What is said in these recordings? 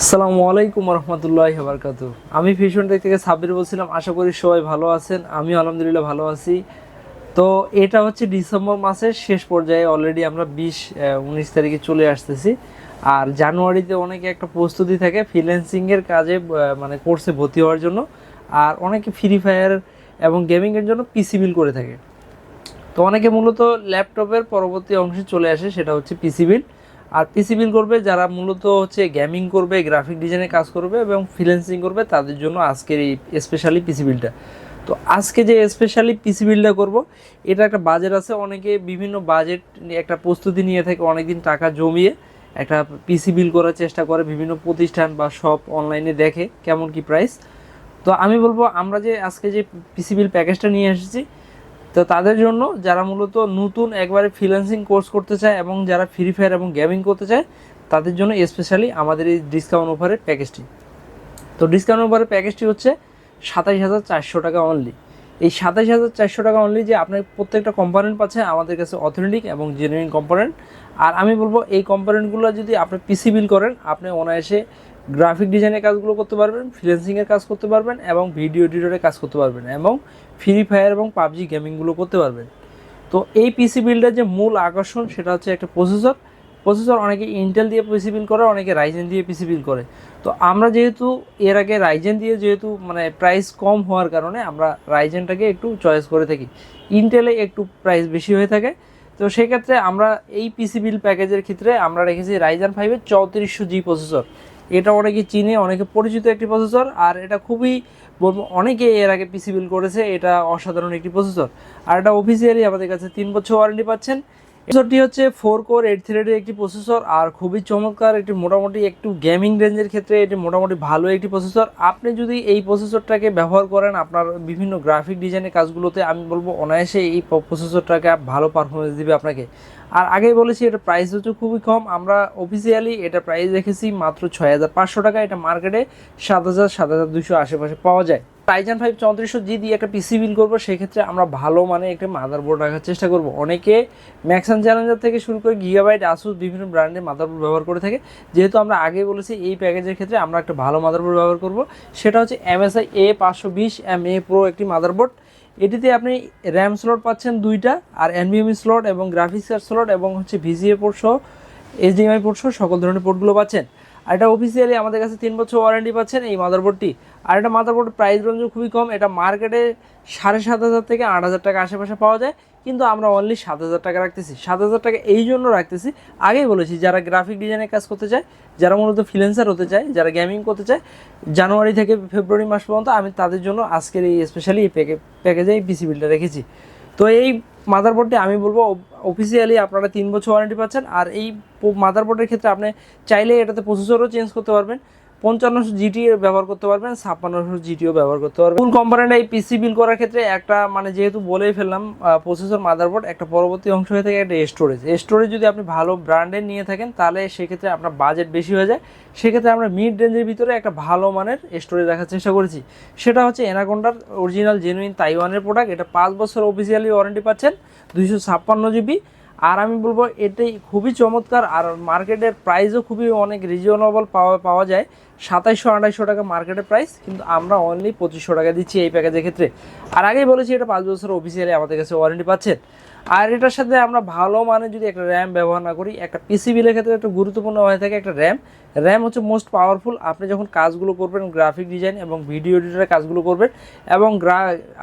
আসসালামু আলাইকুম রহমতুল্লাহ বারকাত আমি ফিশন টেক থেকে সাব্বির বলছিলাম, আশা করি সবাই ভালো আছেন আমি আলহামদুলিল্লাহ ভালো আছি। তো এটা হচ্ছে ডিসেম্বর মাসের শেষ পর্যায়ে অলরেডি আমরা বিশ উনিশ তারিখে চলে আসতেছি। আর জানুয়ারিতে অনেকে একটা প্রস্তুতি থাকে ফ্রিল্যান্সিংয়ের কাজে মানে কোর্সে ভর্তি হওয়ার জন্য। আর অনেকে ফ্রি ফায়ার এবং গেমিংয়ের জন্য পিসি বিল করে থাকে। তো অনেকে মূলত ল্যাপটপের পরবর্তী অংশে চলে আসে, সেটা হচ্ছে পিসি বিল আর পিসি বিল করবে, যারা মূলত হচ্ছে গেমিং করবে গ্রাফিক ডিজাইনে কাজ করবে এবং ফ্রিল্যান্সিং করবে, তাদের জন্য আজকের এই স্পেশালি পিসি বিলটা তো আজকে যে স্পেশালি পিসি বিলটা করব, এটা একটা বাজেট আছে, অনেকে বিভিন্ন বাজেট একটা প্রস্তুতি নিয়ে থাকে, অনেকদিন টাকা জমিয়ে একটা পিসি বিল করার চেষ্টা করে, বিভিন্ন প্রতিষ্ঠান বা শপ অনলাইনে দেখে কেমন কি প্রাইস তো আমি বলব, আমরা যে আজকে যে পিসি বিল প্যাকেজটা নিয়ে এসেছি তো তাদের জন্য যারা মূলত নতুন একবারে ফ্রিল্যান্সিং কোর্স করতে চায় এবং যারা ফ্রি ফায়ার এবং গেমিং করতে চায়, তাদের জন্য স্পেশালি আমাদের এই ডিসকাউন্ট অফারের প্যাকেজটি তো ডিসকাউন্ট অফারের প্যাকেজটি হচ্ছে সাতাইশ হাজার চারশো টাকা অনলি এই সাতাইশ হাজার চারশো টাকা অনলি যে আপনার প্রত্যেকটা কম্পোনেন্ট পাচ্ছে আমাদের কাছে অথেন্টিক এবং জেনুইন কম্পোনেন্ট আর আমি বলব, এই কম্পোনেন্টগুলো যদি আপনি পিসি বিল করেন, আপনি অনায়াসে গ্রাফিক ডিজাইনের কাজগুলো করতে পারবেন ফ্রিল্যান্সিংয়ের কাজ করতে পারবেন এবং ভিডিও এডিটরের কাজ করতে পারবেন এবং ফ্রি ফায়ার এবং পাবজি গেমিংগুলো করতে পারবেন। তো এই পিসি বিল্ডের যে মূল আকর্ষণ সেটা হচ্ছে একটা প্রসেসর প্রসেসর অনেকে ইন্টেল দিয়ে পিসি বিল করে, অনেকে রাইজেন দিয়ে পিসি বিল করে। তো আমরা যেহেতু এর আগে রাইজেন দিয়ে যেহেতু মানে প্রাইস কম হওয়ার কারণে আমরা রাইজেনটাকে একটু চয়েস করে থাকি। ইন্টেলে একটু প্রাইস বেশি হয়ে থাকে। তো সেক্ষেত্রে আমরা এই পিসি বিল প্যাকেজের ক্ষেত্রে আমরা রেখেছি রাইজেন ফাইভের চৌত্রিশশো জি প্রসেসর এটা অনেকে চিনে, অনেকে পরিচিত একটি প্রসেসর আর এটা খুবই বলব অনেকে এর আগে পিসি বিল করেছে, এটা অসাধারণ একটি প্রসেসর আর এটা অফিসিয়ালি আমাদের কাছে তিন বছর ওয়ারেন্টি পাচ্ছেন। প্রসেসরটি হচ্ছে ফোর কোর এইট থ্রেডের একটি প্রসেসর আর খুবই চমৎকার একটি মোটামুটি একটু গেমিং রেঞ্জের ক্ষেত্রে এটি মোটামুটি ভালো একটি প্রসেসর আপনি যদি এই প্রসেসরটাকে ব্যবহার করেন আপনার বিভিন্ন গ্রাফিক ডিজাইনের কাজগুলোতে, আমি বলব অনায়াসে এই প্রসেসরটাকে ভালো পারফরমেন্স দিবে আপনাকে। আর আগেই বলেছি এটা প্রাইস হচ্ছে খুবই কম। আমরা অফিসিয়ালি এটা প্রাইস রেখেছি মাত্র ছয় হাজার পাঁচশো টাকা। এটা মার্কেটে সাত হাজার সাত হাজার দুশো আশেপাশে পাওয়া যায়। টাইজান ফাইভ চৌত্রিশশো জি দিয়ে একটা পিসি বিল করব, সেক্ষেত্রে আমরা ভালো মানে একটা মাদারবোর্ড রাখার চেষ্টা করব। অনেকে ম্যাক্সান চ্যালেঞ্জার থেকে শুরু করে গিগাবাইট আসুস বিভিন্ন ব্র্যান্ডের মাদারবোর্ড ব্যবহার করে থাকে। যেহেতু আমরা আগে বলেছি এই প্যাকেজের ক্ষেত্রে আমরা একটা ভালো মাদারবোর্ড ব্যবহার করব, সেটা হচ্ছে এমএসআই এ পাঁচশো বিশ এম এ প্রো একটি মাদারবোর্ড এটিতে আপনি র্যাম স্লট পাচ্ছেন দুইটা, আর এনভিএমই স্লট এবং গ্রাফিক্স কার্ড স্লট এবং হচ্ছে ভিজিএ পোর্ট সহ এইচডিএমআই পোর্ট সহ সকল ধরনের পোর্টগুলো পাচ্ছেন। আর এটা অফিসিয়ালি আমাদের কাছে তিন বছর ওয়ারেন্টি পাচ্ছেন এই মাদারবোর্ডটি আর এটা মাদারবোর্ড প্রাইস রেঞ্জ খুবই কম, এটা মার্কেটে সাড়ে সাত হাজার থেকে আট হাজার টাকা আশেপাশে পাওয়া যায়, কিন্তু আমরা অনলি সাত হাজার টাকা রাখতেছি। সাত হাজার টাকা এই জন্য রাখতেছি। আগেই বলেছি, যারা গ্রাফিক ডিজাইনের কাজ করতে চায়, যারা মূলত ফ্রিল্যান্সার হতে চায়, যারা গেমিং করতে চায়, জানুয়ারি থেকে ফেব্রুয়ারি মাস পর্যন্ত আমি তাদের জন্য আজকের এই স্পেশালি এই প্যাকে প্যাকেজে এই পিসি বিলটা রেখেছি। তো এই মাদারবোর্ডটি আমি বলব অফিসিয়ালি আপনারা তিন বছর ওয়ারেন্টি পাচ্ছেন। আর এই মাদারবোর্ডের ক্ষেত্রে আপনি চাইলে এটাতে প্রসেসরও চেঞ্জ করতে পারবেন। পঞ্চান্নশো জিটি ব্যবহার করতে পারবেন, ছাপ্পান্নশো জিটিও ব্যবহার করতে পারবেন। ফুল কম্পোনেন্ট এই পিসি বিল করার ক্ষেত্রে একটা মানে যেহেতু বলেই ফেললাম প্রসেসর মাদারবোর্ড একটা পরবর্তী অংশ হয়ে থাকে একটা স্টোরেজ স্টোরেজ যদি আপনি ভালো ব্র্যান্ডের নিয়ে থাকেন, তাহলে সেক্ষেত্রে আপনার বাজেট বেশি হয়ে যায়। সেক্ষেত্রে আমরা মিড রেঞ্জের ভিতরে একটা ভালো মানের স্টোরেজ রাখার চেষ্টা করেছি। সেটা হচ্ছে এনাকোন্ডার অরিজিনাল জেনুইন তাইওয়ানের প্রোডাক্ট এটা পাঁচ বছর অফিসিয়ালি ওয়ারেন্টি পাচ্ছেন, দুইশো ছাপ্পান্ন জিবি আর আমি বলব এটাই খুবই চমৎকার, আর মার্কেটের প্রাইসও খুবই অনেক রিজনেবল পাওয়া পাওয়া যায়। সাতাইশশো আড়াইশো টাকা মার্কেটের প্রাইস কিন্তু আমরা অনলি পঁচিশশো টাকা দিচ্ছি এই প্যাকেজের ক্ষেত্রে। আর আগেই বলেছি, এটা পাঁচ বছর অফিসিয়ালি আমাদের কাছে ওয়ারেন্টি পাচ্ছেন আর এটার সাথে আমরা ভালো মানে যদি একটা র্যাম ব্যবহার না করি, একটা পিসি বিলের ক্ষেত্রে একটা গুরুত্বপূর্ণ হয়ে থাকে একটা র্যাম র্যাম হচ্ছে মোস্ট পাওয়ারফুল আপনি যখন কাজগুলো করবেন গ্রাফিক ডিজাইন এবং ভিডিও এডিটারের কাজগুলো করবেন এবং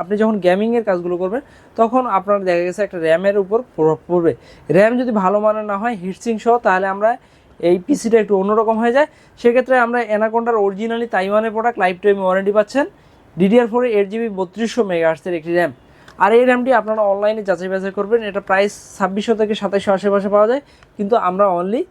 আপনি যখন গেমিংয়ের কাজগুলো করবেন, তখন আপনার দেখা গেছে একটা র্যামের উপর প্রভাব পড়বে। র্যাম যদি ভালো মানের না হয় হিটসিং সহ, তাহলে আমরা এই পিসিটা একটু অন্যরকম হয়ে যায়। সেক্ষেত্রে আমরা অ্যানাকোন্ডার অরিজিনালি তাইওয়ানের প্রোডাক্ট লাইফ টাইম ওয়ারেন্টি পাচ্ছেন ডিডিআর ফোরে এইট জিবি বত্রিশশো মেগা মেগাহার্সের একটি র্যাম আর এই র্যামটি আপনারা অনলাইনে যাচাই বাছাই করবেন। এটা প্রাইস ছাব্বিশশো থেকে সাতাইশশো আশেপাশে পাওয়া যায়। কিন্তু আমরা অনলি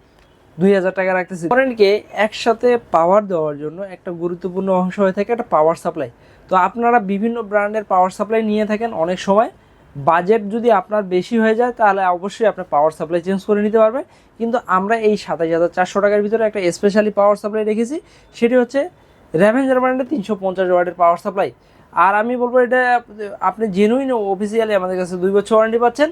দুই হাজার টাকা রাখতেছি। করেন্টকে একসাথে পাওয়ার দেওয়ার জন্য একটা গুরুত্বপূর্ণ অংশ হয়ে থাকে একটা পাওয়ার সাপ্লাই তো আপনারা বিভিন্ন ব্র্যান্ডের পাওয়ার সাপ্লাই নিয়ে থাকেন অনেক সময়। বাজেট যদি আপনার বেশি হয়ে যায়, তাহলে অবশ্যই আপনার পাওয়ার সাপ্লাই চেঞ্জ করে নিতে পারবেন। কিন্তু আমরা এই সাতাশ হাজার চারশো টাকার ভিতরে একটা স্পেশালি পাওয়ার সাপ্লাই রেখেছি। সেটি হচ্ছে র্যাভেঞ্জার ব্র্যান্ডের তিনশো পঞ্চাশ ওয়াটের পাওয়ার সাপ্লাই আর আমি বলব এটা, আপনি জেনুইন অফিসিয়ালি আমাদের কাছে দুই বছর ওয়ারেন্টি পাচ্ছেন,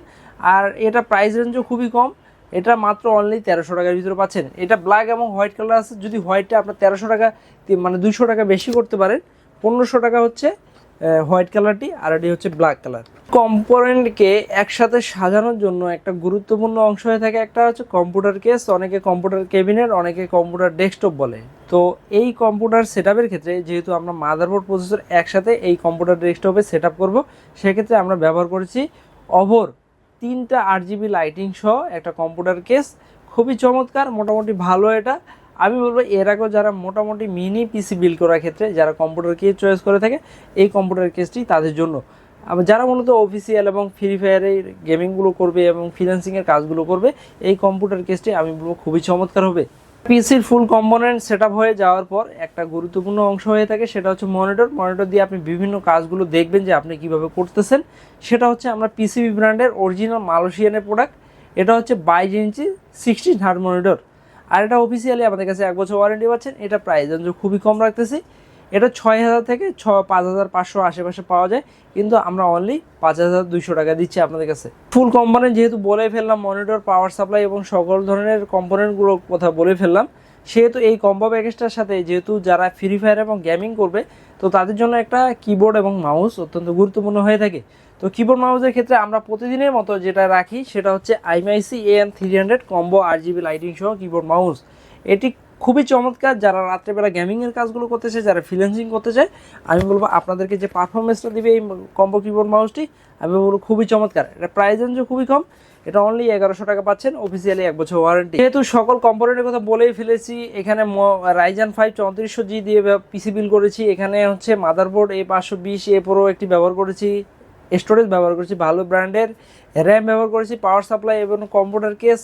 আর এটা প্রাইস রেঞ্জও খুবই কম। এটা মাত্র অনলি তেরোশো টাকার ভিতরে পাচ্ছেন। এটা ব্ল্যাক এবং হোয়াইট কালার আছে, যদি হোয়াইটটা আপনার তেরোশো টাকা মানে দুইশো টাকা বেশি করতে পারেন, পনেরোশো টাকা হচ্ছে হোয়াইট কালারটি, আর এটি হচ্ছে ব্ল্যাক কালার। কম্পোনেন্টকে একসাথে সাজানোর জন্য একটা গুরুত্বপূর্ণ অংশ হয়ে থাকে একটা হচ্ছে কম্পিউটার কেস। অনেকে কম্পিউটার কেবিনেট অনেকে কম্পিউটার ডেস্কটপ বলে। তো এই কম্পিউটার সেট ক্ষেত্রে যেহেতু আমরা মাদারবোর্ড প্রসেসর একসাথে এই কম্পিউটার ডেস্কটপে সেট আপ করব, সেক্ষেত্রে আমরা ব্যবহার করেছি অভর তিনটা আট জিবি লাইটিং সহ একটা কম্পিউটার কেস। খুবই চমৎকার, মোটামুটি ভালো এটা। আমি বলব, এর আগেও যারা মোটামুটি মিনি পিসি বিল্ড করার ক্ষেত্রে যারা কম্পিউটার কেস চয়েস করে থাকে, এই কম্পিউটার কেসটি তাদের জন্য। আবার যারা মূলত অফিসিয়াল এবং ফ্রি ফায়ারের গেমিংগুলো করবে এবং ফিনান্সিংয়ের কাজগুলো করবে, এই কম্পিউটার কেসটি আমি বলব খুবই চমৎকার হবে। পিসির ফুল কম্পোনেন্ট সেট হয়ে যাওয়ার পর একটা গুরুত্বপূর্ণ অংশ হয়ে থাকে, সেটা হচ্ছে মনিটর মনিটর দিয়ে আপনি বিভিন্ন কাজগুলো দেখবেন যে আপনি কীভাবে করতেছেন। সেটা হচ্ছে আমরা পিসিবি ব্র্যান্ডের অরিজিনাল মালয়েশিয়ানের প্রোডাক্ট এটা হচ্ছে বাইশ ইঞ্চি সিক্সটিন হার্ড মনিটর আর এটা অফিসিয়ালি আমাদের কাছে এক বছর ওয়ারেন্টি পাচ্ছেন। এটা প্রাইস খুবই কম রাখতেছি। এটা ছয় হাজার থেকে ছ পাঁচ হাজার পাঁচশো আশেপাশে পাওয়া যায়। কিন্তু আমরা অনলি পাঁচ হাজার দুইশো টাকা দিচ্ছি আপনাদের কাছে। ফুল কম্পোনেন্ট যেহেতু বলে ফেললাম মনিটর পাওয়ার সাপ্লাই এবং সকল ধরনের কম্পোনেন্টগুলোর কথা বলে ফেললাম। সেহেতু এই কম্বো প্যাকেজটার সাথে যেহেতু যারা ফ্রি ফায়ার এবং গেমিং করবে, তো তাদের জন্য একটা কিবোর্ড এবং মাউস অত্যন্ত গুরুত্বপূর্ণ হয়ে থাকে। তো কিবোর্ড মাউসের ক্ষেত্রে আমরা প্রতিদিনের মতো যেটা রাখি, সেটা হচ্ছে IMICE AN three hundred combo RGB lighting সহ কিবোর্ড মাউস এটি খুবই চমৎকার, যারা রাত্রেবেলা গেমিংয়ের কাজগুলো করতে চায়, যারা ফ্রিল্যান্সিং করতে চায়, আমি বলব আপনাদেরকে যে পারফরমেন্সটা দিবে এই কম্বো কিবোর্ড মাউসটি আমি বলব খুবই চমৎকার। এটা প্রাইস রেঞ্জও খুবই কম এটা অনলি এগারোশো টাকা পাচ্ছেন অফিসিয়ালি এক বছর ওয়ারেন্টি যেহেতু সকল কম্পোনেন্টের কথা বলেই ফেলেছি, এখানে রাইজান ফাইভ চৌত্রিশশো জি দিয়ে পিসি বিল করেছি, এখানে হচ্ছে মাদারবোর্ড এ পাঁচশো বিশ এ প্রো একটি ব্যবহার করেছি স্টোরেজ ব্যবহার করেছি, ভালো ব্র্যান্ডের র্যাম ব্যবহার করেছি পাওয়ার সাপ্লাই এবং কম্পিউটার কেস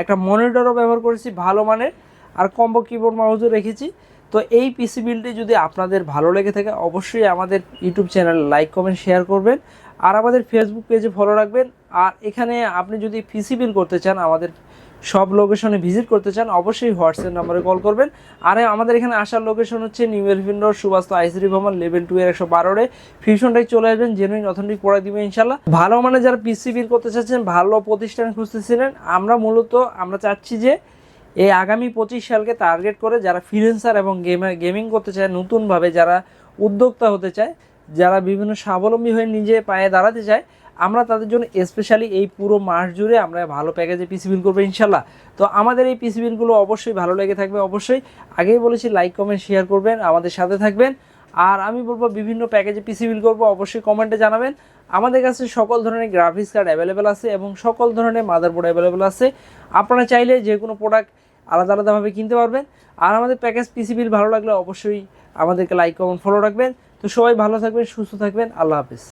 একটা মনিটরও ব্যবহার করেছি, ভালো মানের। আর কম্বো কিবোর্ড মাউসও রেখেছি। তো এই পিসি বিলটি যদি আপনাদের ভালো লেগে থাকে, অবশ্যই আমাদের YouTube channel like comment share করবেন। আর আমাদের ফেসবুক পেজে ফলো রাখবেন। আর এখানে আপনি যদি পিসি বিল করতে চান, আমাদের সব লোকেশনে ভিজিট করতে চান, অবশ্যই হোয়াটসঅ্যাপ নাম্বারে কল করবেন। আর, আমাদের এখানে আসার লোকেশন হচ্ছে নিউ এলফিন রোড সুবাস্ত আইসিরি ভবন লেভেল টু এর একশো বারোরে ফিউশনটাই চলে আসবেন জেনুইন অথেন্টিক পড়া দিবে ইনশাল্লাহ ভালো মানে যারা পিসি বিল করতে চাচ্ছেন, ভালো প্রতিষ্ঠান খুঁজতেছিলেন, আমরা মূলত, আমরা চাচ্ছি যে এই আগামী পঁচিশ সালকে টার্গেট করে যারা ফ্রিল্যান্সার এবং গেমার গেমিং করতে চায়, নতুনভাবে যারা উদ্যোক্তা হতে চায়, যারা বিভিন্ন স্বাবলম্বী হয়ে নিজে পায়ে দাঁড়াতে চায় আমরা তাদের জন্য স্পেশালি এই পুরো মাস জুড়ে আমরা ভালো প্যাকেজে পিসি বিল করব ইনশাল্লাহ। তো আমাদের এই পিসি বিলগুলো অবশ্যই ভালো লেগে থাকবে, অবশ্যই। আগেই বলেছি লাইক কমেন্ট শেয়ার করবেন, আমাদের সাথে থাকবেন। আর আমি বলব, বিভিন্ন প্যাকেজে পিসি বিল করব, অবশ্যই কমেন্টে জানাবেন। আমাদের কাছে সকল ধরনের গ্রাফিক্স কার্ড অ্যাভেলেবেল আছে এবং সকল ধরনের মাদারবোর্ড অ্যাভেলেবেল আছে। আপনারা চাইলে যে কোনো প্রোডাক্ট আলাদা আলাদাভাবে কিনতে পারবেন। আর আমাদের প্যাকেজ পিসি বিল ভালো লাগলে অবশ্যই আমাদেরকে লাইক কমেন্ট ফলো রাখবেন। তো সবাই ভালো থাকবেন, সুস্থ থাকবেন। আল্লাহ হাফিজ।